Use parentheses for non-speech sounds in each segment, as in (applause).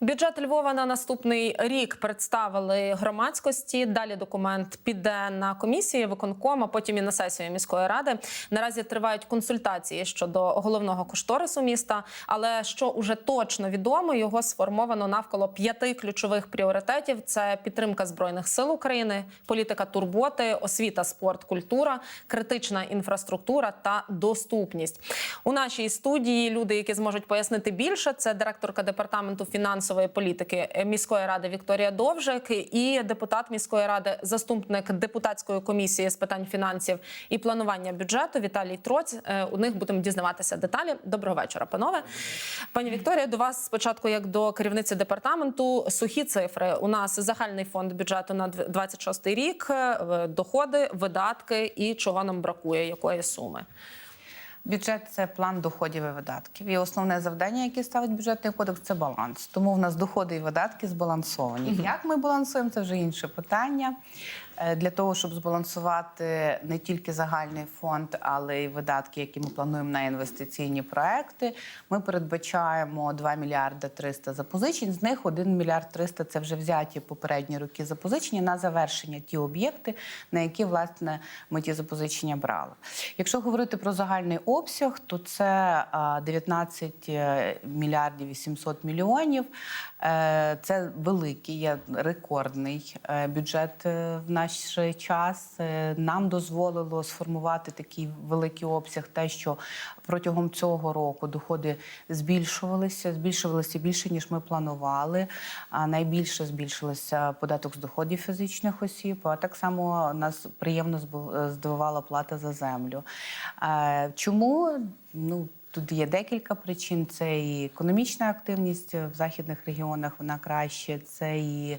Бюджет Львова на наступний рік представили громадськості. Далі документ піде на комісії виконком, а потім і на сесію міської ради. Наразі тривають консультації щодо головного кошторису міста. Але що уже точно відомо, його сформовано навколо п'яти ключових пріоритетів: це підтримка збройних сил України, політика турботи, освіта, спорт, культура, критична інфраструктура та доступність. У нашій студії люди, які зможуть пояснити більше, це директорка департаменту фінансової політики міської ради Вікторія Довжик і депутат міської ради, заступник депутатської комісії з питань фінансів і планування бюджету Віталій Троць. Е, У них будемо дізнаватися деталі. Доброго вечора, панове. Пані Вікторія, до вас спочатку, як до керівниці департаменту, сухі цифри. У нас загальний фонд бюджету на 26 рік, е, доходи, видатки і чого нам бракує, якої суми. Бюджет це план доходів і видатків. І основне завдання, яке ставить бюджетний кодекс, це баланс. Тому в нас доходи і видатки збалансовані. Як ми балансуємо, це вже інше питання. Е, Для того, щоб збалансувати не тільки загальний фонд, але й видатки, які ми плануємо на інвестиційні проекти, ми передбачаємо 2 мільярди 300 запозичень. З них 1 мільярд 300 – це вже взяті попередні роки запозичення на завершення ті об'єкти, на які власне ми ті запозичення брали. Якщо говорити про загальний обсяг, то це а, 19 мільярдів 800 мільйонів. Е, Це великий, є рекордний е, бюджет е, в наш час. Е, Нам дозволило сформувати такий великий обсяг, те, що протягом цього року доходи збільшувалися, збільшувалися більше ніж ми планували. А найбільше збільшилося податок з доходів фізичних осіб. А так само нас приємно збив- здивувала плата за землю. Е, Чому? Ну Тут є декілька причин: це і економічна активність в західних регіонах, вона краще, це і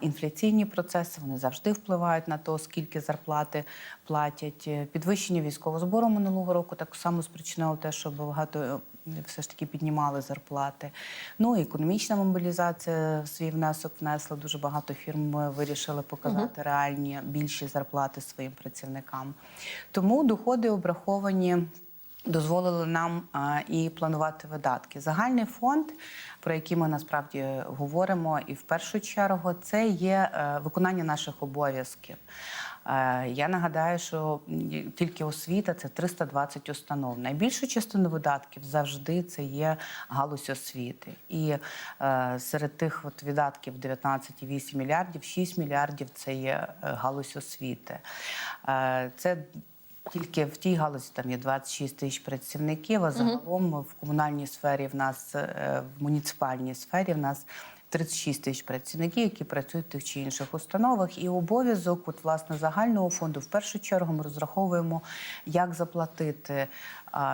інфляційні процеси. Вони завжди впливають на те, скільки зарплати платять. Підвищення військового збору минулого року так само спричинило те, що багато. е, Все ж таки піднімали зарплати. Ну і економічна мобілізація свій внесок внесла. Дуже багато фірм е, вирішили показати реальні більші зарплати своїм працівникам. Тому доходи обраховані дозволили нам і планувати видатки. Загальний фонд, про який ми насправді говоримо, і в першу чергу це є е, виконання наших обов'язків. Е, Я нагадаю, що тільки освіта це 320 установ. Найбільшу частину видатків завжди це є галузь освіти. І е, серед тих от видатків 19,8 мільярдів, 6 мільярдів це є галузь освіти. Це тільки в тій галузі там є 26 тисяч працівників, а загалом в комунальній сфері в нас, е, в муніципальній сфері в нас 36 тисяч працівників, які працюють в тих чи інших установах. І обов'язок, от власне, загального фонду, в першу чергу ми розраховуємо, як заплатити,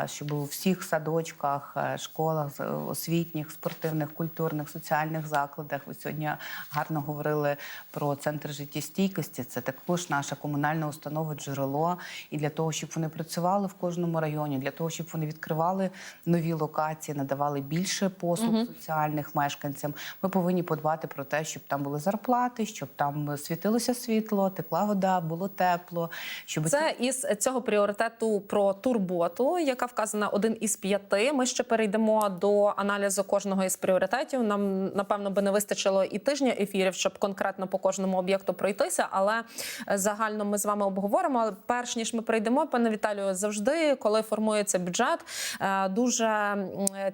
щоб у всіх садочках, е, школах, з- освітніх, спортивних, культурних, соціальних закладах. Ви сьогодні гарно говорили про центр життєстійкості. Це також наша комунальна установа джерело. І для того, щоб вони працювали в кожному районі, для того, щоб вони відкривали нові локації, надавали більше послуг соціальних мешканцям. Ми повинні подбати про те, щоб там були зарплати, щоб там світилося світло, текла вода, було тепло. Щоб Це із цього пріоритету про турботу, яка вказана один із п'яти. Ми ще перейдемо до аналізу кожного із пріоритетів. Нам напевно би не вистачило і тижня ефірів, щоб конкретно по кожному об'єкту пройтися. Але е, загально ми з вами обговоримо. Але перш ніж ми прийдемо, пане Віталію, завжди, коли формується бюджет, е, дуже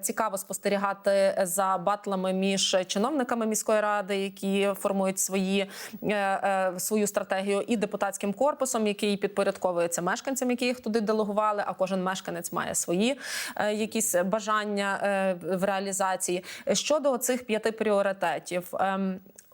цікаво спостерігати за батлами між чиновниками міської ради, які формують свої е, е, свою стратегію, і депутатським корпусом, який підпорядковується мешканцям, які їх туди делегували. А кожен мешканець має свої е, якісь бажання е, в реалізації. Щодо цих п'яти пріоритетів.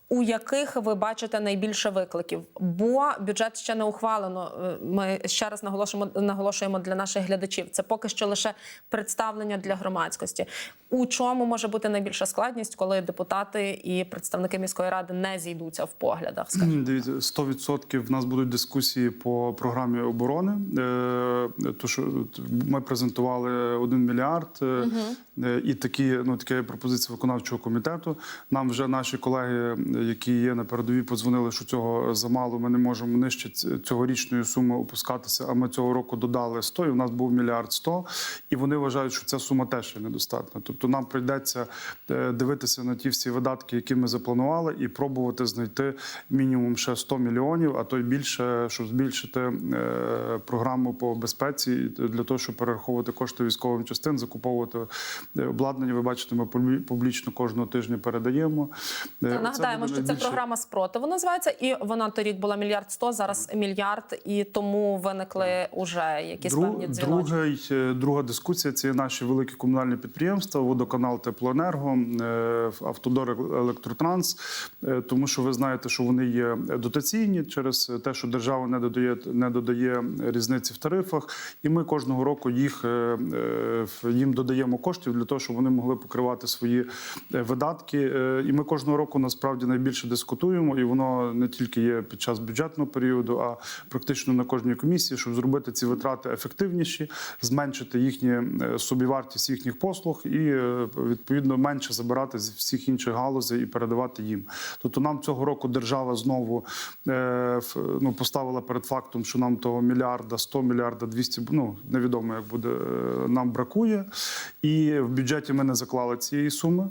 У яких ви бачите найбільше викликів? Бо бюджет ще не ухвалено. Е, Ми ще раз наголошуємо наголошуємо для наших глядачів. Це поки що лише представлення для громадськості. У чому може бути найбільша складність, коли депутати і представники міської ради не зійдуться в поглядах? скажімо? Ні, Дивіться, 100% в нас будуть дискусії по програмі оборони. Е, То що ми презентували 1 мільярд е, і такі, ну такі пропозиції виконавчого комітету. Нам вже наші колеги які є на передовій, подзвонили, що цього замало. Ми не можемо нижче цьогорічної суми опускатися. А ми цього року додали 100, і у нас був мільярд 100, і вони вважають, що ця сума теж є недостатня. Тобто нам прийдеться е, дивитися на ті всі видатки, які ми запланували, і пробувати знайти мінімум ще 100 мільйонів, а то й більше, щоб збільшити е, програму по безпеці для того, щоб перераховувати кошти військовим частин, закуповувати е, обладнання. Ви бачите, ми публі- публічно кожного тижня передаємо. Нагадаємо, буде що це програма спротиву називається, і вона торік була мільярд сто, зараз мільярд, і тому виникли уже якісь Друг- певні дзвіночки. е, друга дискусія це наші великі комунальні підприємства, водоканал Теплоенерго, е, Автодор Електротранс, е, тому що ви знаєте, що вони є дотаційні через те, що держава не додає не додає різниці в тарифах, і ми кожного року їх їм додаємо коштів для того, щоб вони могли покривати свої видатки. І ми кожного року насправді найбільше дискутуємо, і воно не тільки є під час бюджетного періоду, а практично на кожній комісії, щоб зробити ці витрати ефективніші, зменшити їхні е, собівартість їхніх послуг і е, відповідно менше забирати з всіх інших галузей і передавати їм. Тобто нам цього року держава знову е, ну, поставила перед фактом, що нам того мільярда, 100 мільярда, 200, ну невідомо як буде, нам бракує. І в бюджеті ми не заклали цієї суми.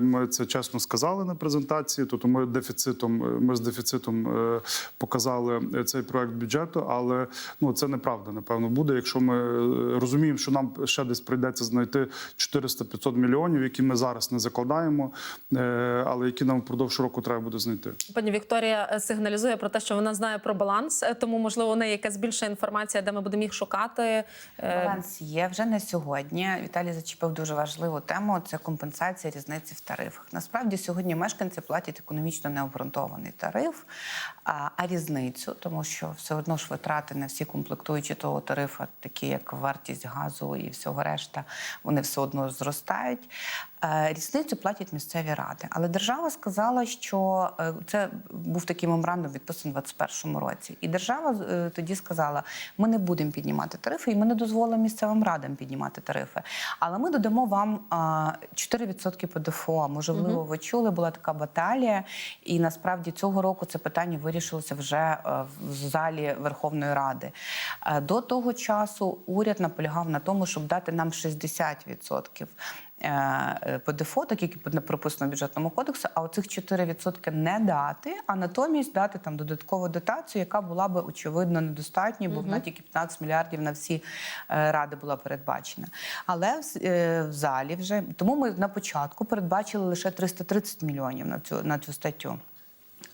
Ми це чесно сказали на презентації. Тобто ми дефіцитом, ми з дефіцитом е, показали цей проект бюджету, але ну це неправда, напевно, буде. Якщо ми е, розуміємо, що нам ще десь прийдеться знайти 400-500 мільйонів, які ми зараз не закладаємо, е, але які нам впродовж року треба буде знайти. Пані Вікторія е, сигналізує про те, що вона знає про баланс, е, тому можливо у неї якась більша інформація, де ми будемо їх шукати. Е, Баланс є вже не сьогодні. Віталій зачепив дуже важливу тему. Це компенсація різниці в тарифах. Насправді сьогодні мешканці платять економічно необґрунтований тариф, а, а різницю, тому що все одно ж витрати на всі комплектуючі того тарифу, такі як вартість газу і всього решта, вони все одно зростають. Е, Різницю платять місцеві ради. Але держава сказала, що е, це був такий меморандум підписаний у 2021 році. І держава е, тоді сказала: ми не будемо піднімати тарифи, і ми не дозволимо місцевим радам піднімати тарифи. Але ми додамо вам а, 4% ПДФО. Можливо, ви чули, була така баталія, і насправді цього року це питання вирішилося вже в залі Верховної Ради. До того часу уряд наполягав на тому, щоб дати нам 60% е, ПДФО, які прописано в бюджетному кодексу, а оцих 4% не дати, а натомість дати там додаткову дотацію, яка була би очевидно недостатньою, бо вона тільки 15 мільярдів на всі е, ради була передбачена. Але в, е, в залі вже тому ми на початку передбачили лише 330 мільйонів на цю на цю статтю.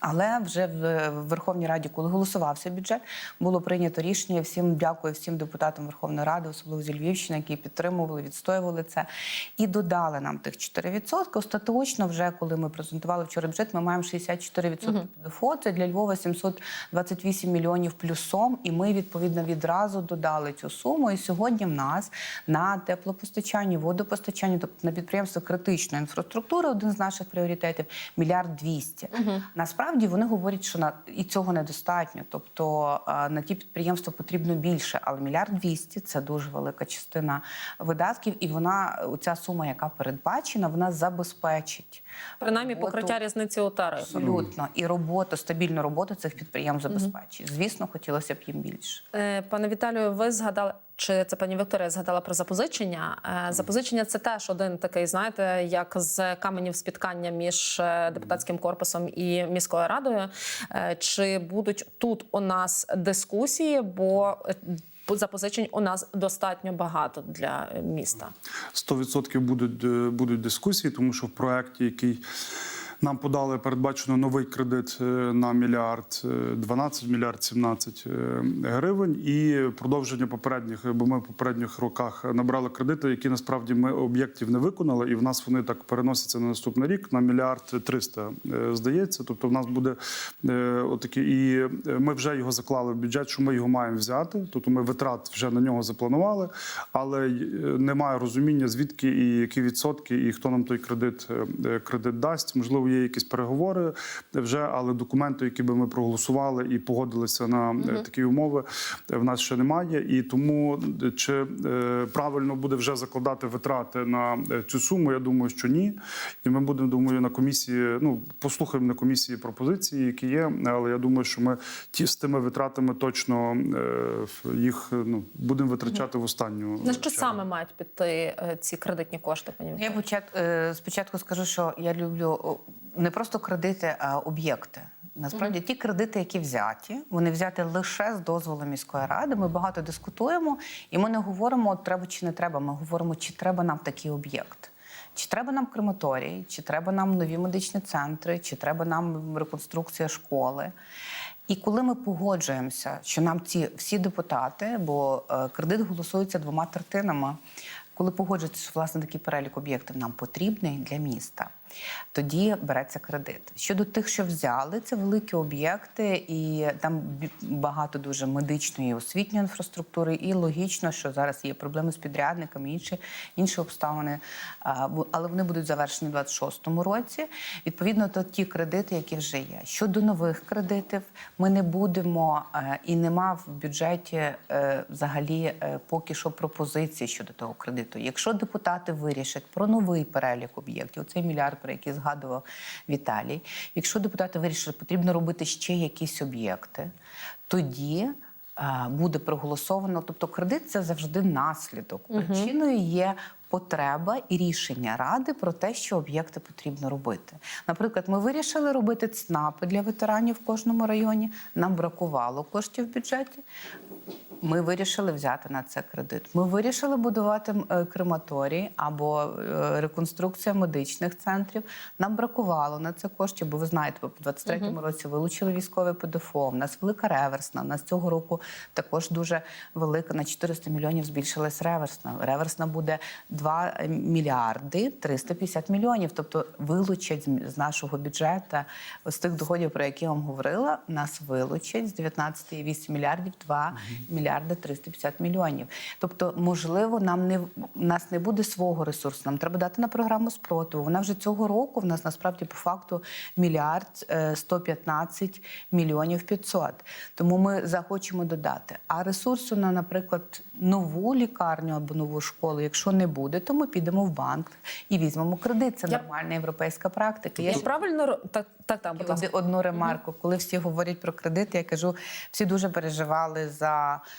Але вже в Верховній Раді, коли голосувався бюджет, було прийнято рішення. Всім дякую всім депутатам Верховної Ради, особливо зі Львівщини, які підтримували, відстоювали це і додали нам тих 4%. Остаточно, вже коли ми презентували вчора бюджет, ми маємо 64% ПДФО. Це для Львова 728 мільйонів плюсом. І ми відповідно відразу додали цю суму. І сьогодні в нас на теплопостачанні, водопостачанні, тобто на підприємство критичної інфраструктури, один з наших пріоритетів мільярд двісті. Насправді вони говорять, що на і цього недостатньо. Тобто на ті підприємства потрібно більше, але мільярд двісті це дуже велика частина видатків, і вона ця сума, яка передбачена, вона забезпечить принаймні роботу. покриття різниці у тарифах. Абсолютно і роботу, стабільну роботу цих підприємств забезпечить. Звісно, хотілося б їм більше. Е, Пане Віталію, ви згадали. Чи це пані Вікторія згадала про запозичення? Е, Запозичення це теж один такий, знаєте, як з каменів спіткання між е, депутатським корпусом і міською радою. Е, Чи будуть тут у нас дискусії? Бо запозичень у нас достатньо багато для міста. 100% будуть, будуть дискусії, тому що в проєкті, який нам подали, передбачено новий кредит е, на мільярд е, 12 мільярд 17 е, гривень і продовження попередніх, бо ми в попередніх роках набрали кредити, які насправді ми об'єктів не виконали, і в нас вони так переносяться на наступний рік на мільярд 300, е, здається. Тобто, в нас буде е, отакі, і е, ми вже його заклали в бюджет, що ми його маємо взяти. Тобто ми витрат вже на нього запланували, але е, немає розуміння, звідки і які відсотки, і хто нам той кредит, е, кредит дасть. Можливо, є якісь переговори вже, але документу, які би ми проголосували і погодилися на е, такі умови, в нас ще немає. І тому е, чи е, правильно буде вже закладати витрати на цю суму? Я думаю, що ні. І ми будемо думаю на комісії. Ну послухаємо на комісії пропозиції, які є. Але я думаю, що ми ті з тими витратами точно е, їх ну будемо витрачати в останню На що чергу. саме мають піти ці кредитні кошти, пані Я почат, е, спочатку скажу, що я люблю не просто кредити, а об'єкти. Насправді ті кредити, які взяті, вони взяті лише з дозволу міської ради. Ми багато дискутуємо, і ми не говоримо, треба чи не треба. Ми говоримо, чи треба нам такий об'єкт. Чи треба нам крематорій, чи треба нам нові медичні центри, чи треба нам реконструкція школи. І коли ми погоджуємося, що нам ці всі депутати, бо е, кредит голосується двома третинами, коли погоджується, що власне такий перелік об'єктів нам потрібний для міста, тоді береться кредит. Щодо тих, що взяли, це великі об'єкти, і там багато дуже медичної освітньої інфраструктури. І логічно, що зараз є проблеми з підрядниками, інші, інші обставини, але вони будуть завершені у 26-му році. Відповідно, то ті кредити, які вже є. Щодо нових кредитів, ми не будемо е, і нема в бюджеті е, взагалі е, поки що пропозиції щодо того кредиту. Якщо депутати вирішать про новий перелік об'єктів, цей мільярд, про який згадував Віталій. Якщо депутати вирішать, що потрібно робити ще якісь об'єкти, тоді. е, Буде проголосовано, тобто кредит це завжди наслідок. Причиною є потреба і рішення ради про те, що об'єкти потрібно робити. Наприклад, ми вирішили робити ЦНАПи для ветеранів в кожному районі. Нам бракувало коштів в бюджеті. Ми вирішили взяти на це кредит. Ми вирішили будувати е, крематорій або е, реконструкція медичних центрів. Нам бракувало на це коштів, бо ви знаєте, по 23-му році вилучили військове ПДФО. У нас велика реверсна. У нас цього року також дуже велика на 400 мільйонів збільшилась реверсна. Реверсна буде 2 мільярди 350 мільйонів. Тобто вилучать з- з нашого бюджету з тих доходів, про які я вам говорила. Нас вилучать з 19,8 мільярдів 2 мільярди 350 мільйонів. Тобто, можливо, нам не у нас не буде свого ресурсу. Нам треба дати на програму спротиву. Вона вже цього року в нас насправді по факту мільярд е, 115 мільйонів 500. Тому ми захочемо додати. А ресурсу на, наприклад, нову лікарню або нову школу, якщо не буде, то ми підемо в банк і візьмемо кредит. Це Я- нормальна європейська практика. Я правильно так, так, ласка. Одну ремарку. Коли всі говорять про кредит, я кажу, всі дуже переживали за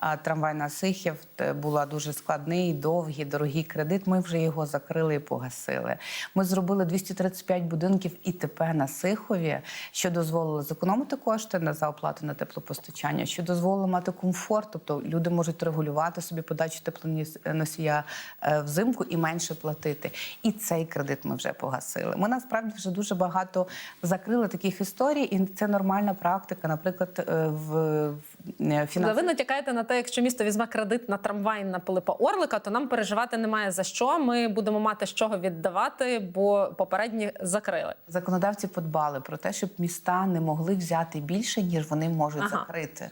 а, трамвай на Сихів. Була дуже складний, довгий, дорогий кредит. Ми вже його закрили і погасили. Ми зробили 235 будинків ІТП на Сихові, що дозволило зекономити кошти на заоплату на теплопостачання, що дозволило мати комфорт, тобто люди можуть регулювати собі подачу теплоносія е, взимку і менше платити. І цей кредит ми вже погасили. Ми насправді вже дуже багато закрили таких історій, і це нормальна практика. Наприклад, е, в, е, Але ви натякаєте на те, якщо місто візьме кредит на трамвай на Пилипа Орлика, то нам переживати немає за що. Ми будемо мати з чого віддавати, бо попередні закрили. законодавці подбали про те, щоб міста не могли взяти більше, ніж вони можуть Ага. закрити.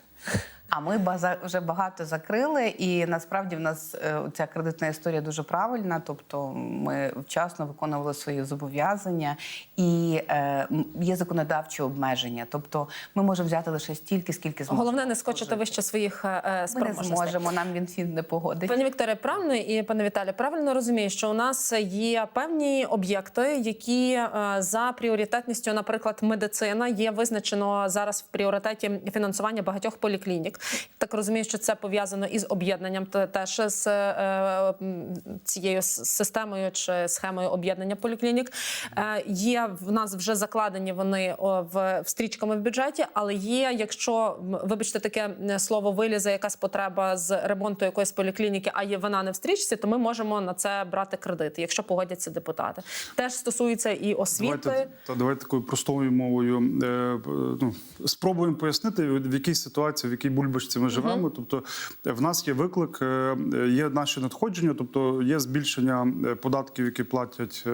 А ми база- вже багато закрили, і насправді в нас е, ця кредитна історія дуже правильна. Тобто ми вчасно виконували свої зобов'язання, і е, є законодавчі обмеження.Тобто ми можемо взяти лише стільки, скільки зможемо. Головне не скочити вище своїх е, Ми не зможемо. Нам він фін не погодить. Пані Вікторія, правильно і пане Віталію, правильно розумію, що у нас є певні об'єкти, які е, за пріоритетністю, наприклад, медицина, є визначено зараз в пріоритеті фінансування багатьох поліклінік. Так розумію, що це пов'язано із об'єднанням те- теж з е, цією системою чи схемою об'єднання поліклінік. Е, Є в нас вже закладені вони в, в стрічками в бюджеті, але є, якщо вибачте, таке слово вилізе якась потреба з ремонту якоїсь поліклініки, а є вона не в стрічці, то ми можемо на це брати кредити, якщо погодяться депутати. Теж стосується і освіти. Давайте, та, давайте такою простою мовою е, ну, спробуємо пояснити, в якій ситуації, в якій буль- бульбашці ми живемо. Тобто е, в нас є виклик, е, є наші надходження, тобто є збільшення е, податків, які платять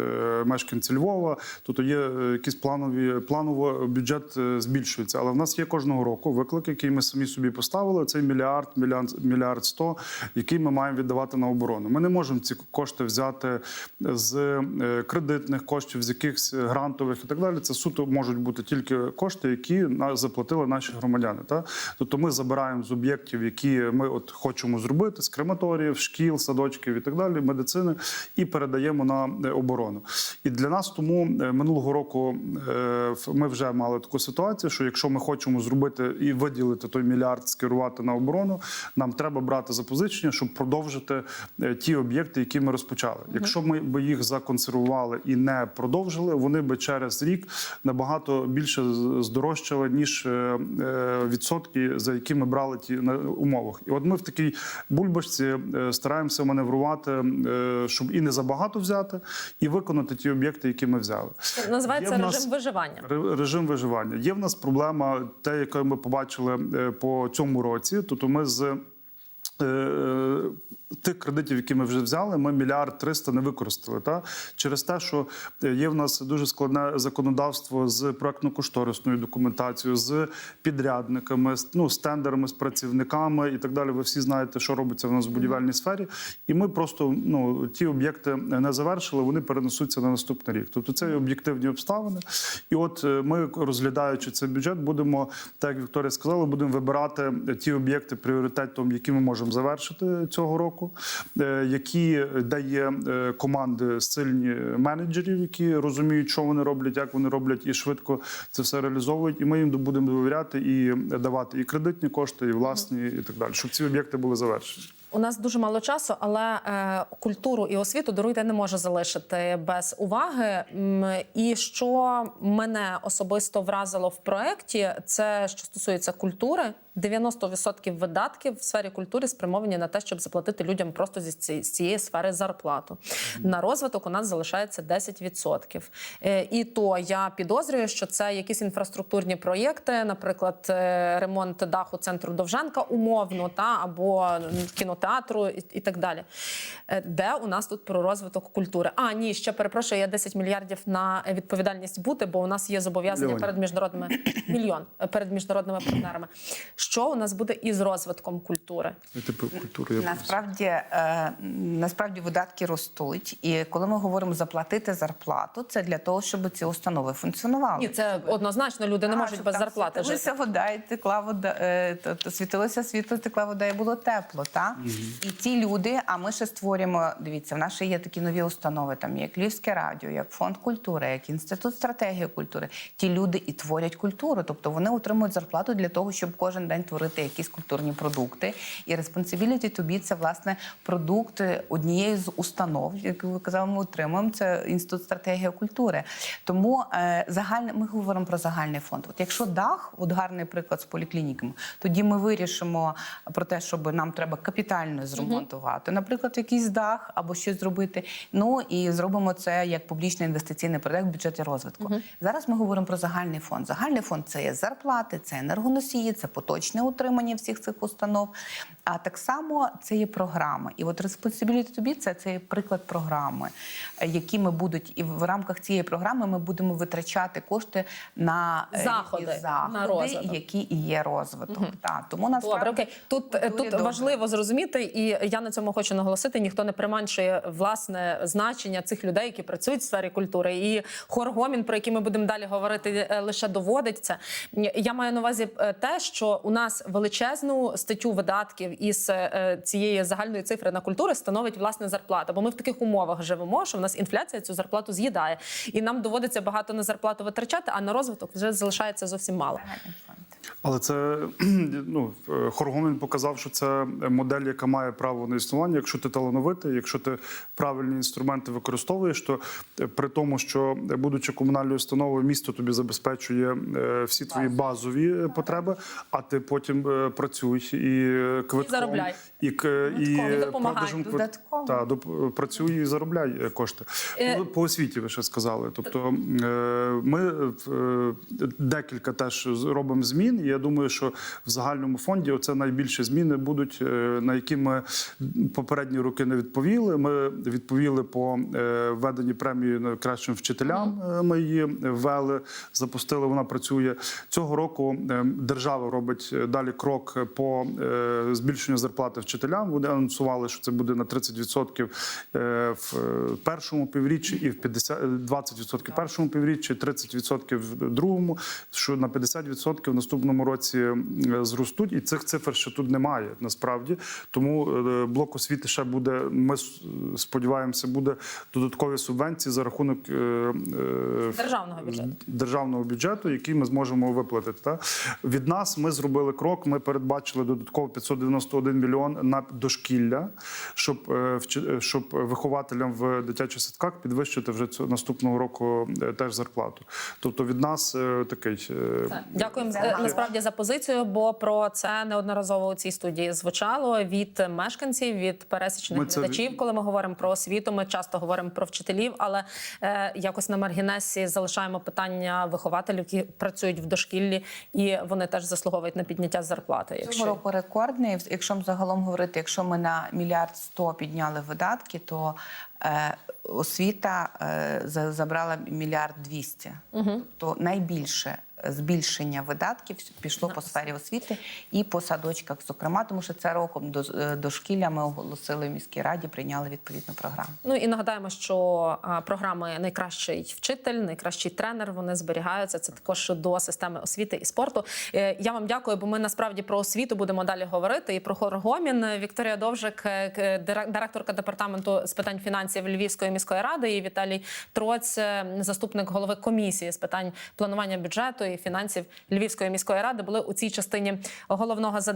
мешканці Львова. Тобто є якісь планові планово бюджет збільшується. Але в нас є кожного року виклик, який ми самі собі поставили. Це мільярд, мільярд, мільярд сто, який ми маємо віддавати на оборону. Ми не можемо ці кошти взяти з кредитних коштів, з якихось грантових і так далі. Це суто можуть бути тільки кошти, які заплатили наші громадяни. Та тобто ми забираємо з об'єктів, які ми от хочемо зробити з крематоріїв, шкіл, садочків і так далі, медицини, і передаємо на е, оборону. І для нас тому е, минулого року е, ми вже мали таку ситуацію, що якщо ми хочемо зробити і виділити той мільярд, скерувати на оборону, нам треба брати запозичення, щоб продовжити ті об'єкти, які ми розпочали. Якщо ми би їх законсервували і не продовжили, вони би через рік набагато більше здорожчали ніж відсотки, за які ми брали ті на умовах. І от ми в такій бульбашці е, стараємося маневрувати, е, щоб і не забагато взяти, і виконати ті об'єкти, які ми взяли. Називається нас- режим виживання. Режим виживання. Є в нас проблема, те, яку ми побачили е, по цьому році. Тобто ми з тих кредитів, які ми вже взяли, ми мільярд триста не використали. Та? Через те, що є в нас дуже складне законодавство з проектно-кошторисною документацією, з підрядниками, з, ну, з тендерами, з працівниками і так далі. Ви всі знаєте, що робиться в нас в будівельній сфері. І ми просто ну, ті об'єкти не завершили, вони перенесуться на наступний рік. Тобто це об'єктивні обставини. І от е, ми, розглядаючи цей бюджет, будемо, так як Вікторія сказала, будемо вибирати ті об'єкти пріоритетом, які ми можемо завершити цього року, е, які дає е, команди сильні менеджерів, які розуміють, що вони роблять, як вони роблять, і швидко це все реалізовують. І ми їм будемо довіряти і давати і кредитні кошти, і власні, і так далі, щоб ці об'єкти були завершені. У нас дуже мало часу, але е, культуру і освіту даруйте не може залишити без уваги. І що мене особисто вразило в проєкті, це що стосується культури. 90% видатків в сфері культури спрямовані на те, щоб заплатити людям просто зі цієї сфери зарплату. На розвиток у нас залишається 10%. Е, І то я підозрюю, що це якісь інфраструктурні проєкти, наприклад, е, ремонт даху центру Довженка умовно, та або кінотеатру і, і так далі. Е, Де у нас тут про розвиток культури? А ні, ще перепрошую, є 10 мільярдів на відповідальність бути, бо у нас є зобов'язання Мільйонів. перед міжнародними (coughs) мільйон е, перед міжнародними партнерами. Що у нас буде із розвитком культури? Типу культури. Насправді, е, насправді видатки ростуть, і коли ми говоримо заплатити зарплату, це для того, щоб ці установи функціонували. Ні, це однозначно люди не А, можуть без зарплати жити. вода, і текла вода, світилося світло, текла вода, і було тепло. Та? І ті люди, а ми ще створюємо, дивіться, в нас ще є такі нові установи, там як Львівське радіо, як фонд культури, як інститут стратегії культури. Ті люди і творять культуру, тобто вони отримують зарплату для того, щоб кожен день творити якісь культурні продукти. І Responsibility be – це власне продукт однієї з установ, яку ви казали, ми отримуємо. Це інститут стратегії культури. Тому е, загальне, ми говоримо про загальний фонд. От якщо дах, от гарний приклад з поліклініками, тоді ми вирішимо про те, щоб нам треба капітально зремонтувати, наприклад, якийсь дах або щось зробити. Ну і зробимо це як публічний інвестиційний проект в бюджеті розвитку. Зараз ми говоримо про загальний фонд. Загальний фонд це є зарплати, це енергоносії, це поточне утримання всіх цих установ. А так само це є програми. І от Responsibility to be – це, це є приклад програми, які ми будуть, і в рамках цієї програми ми будемо витрачати кошти на е, Заходи, заходи на розвиток. які і є розвиток. Так, тому насправді Добре, окей. Тут, тут добре. важливо зрозуміти, і я на цьому хочу наголосити. Ніхто не приманшує власне значення цих людей, які працюють в сфері культури. І хор Гомін, про який ми будемо далі говорити, е, лише доводить це. Я маю на увазі е, те, що у нас величезну статтю видатків із е, цієї загальної цифри на культури становить власне зарплата. Бо ми в таких умовах живемо, що в нас інфляція цю зарплату з'їдає, і нам доводиться багато на зарплату витрачати, а на розвиток вже залишається зовсім мало. Але це (clears throat) ну Хоргомін показав, що це модель, яка має право на існування. Якщо ти талановитий, якщо ти правильні інструменти використовуєш, то е, при тому, що е, будучи комунальною установою, місто тобі забезпечує е, всі твої базові е, потреби, а ти потім е, працюй і е, квитком, заробляй. і, к- і і допомагай. Додатково. Та, доп- працюй і заробляй е, кошти. Е, Ну, По освіті ви ще сказали. Тобто е, ми е, декілька теж робимо змін. Я думаю, що в загальному фонді це найбільші зміни будуть, е, на які ми попередні роки не відповіли. Ми відповіли по е, введенні премії найкращим вчителям. Е, Ми її ввели, запустили. Вона працює цього року. Держава робить далі крок по збільшенню зарплати вчителям. Вони анонсували, що це буде на 30% е, в першому півріччі і в 50, е, 20% в першому півріччі, 30% в другому, що на 50% в наступному році зростуть. І цих цифр ще тут немає насправді. Тому е, блок освіти ще буде. Ми сподіваємося, буде додаткові субвенції за рахунок е, е, Державного бюджету. державного бюджету, який ми зможемо виплатити. Та? Від нас ми зробили крок. Ми передбачили додатково 591 мільйон на дошкілля, щоб, щоб вихователям в дитячих садках підвищити вже цього наступного року теж зарплату. Тобто від нас такий Так, Дякуємо е, гарно. Насправді за позицію, бо про це неодноразово у цій студії звучало від мешканців, від пересічних Ми це глядачів. Коли ми говоримо про освіту, ми часто говоримо про вчителів, але е, якось на маргінесі залишаємо питання вихователів, які працюють в дошкіллі, і вони теж заслуговують на підняття зарплати. Цього Якщо року рекордний. Якщо загалом говорити, якщо ми на мільярд сто підняли видатки, то е, освіта е, за- забрала мільярд двісті. Тобто найбільше збільшення видатків пішло по сфері освіти і по садочках, зокрема, тому що це роком до е, дошкілля ми оголосили в міській раді, прийняли відповідну програму. Ну і нагадаємо, що програми найкращий вчитель, найкращий тренер вони зберігаються. Це також до системи освіти і спорту. Е, Я вам дякую, бо ми насправді про освіту будемо далі говорити. І про хор Гомін Вікторія Довжик, е, директорка департаменту з питань фінансів Львівської міської ради, і Віталій Троць, заступник голови комісії з питань планування бюджету і фінансів Львівської міської ради, були у цій частині головного задання.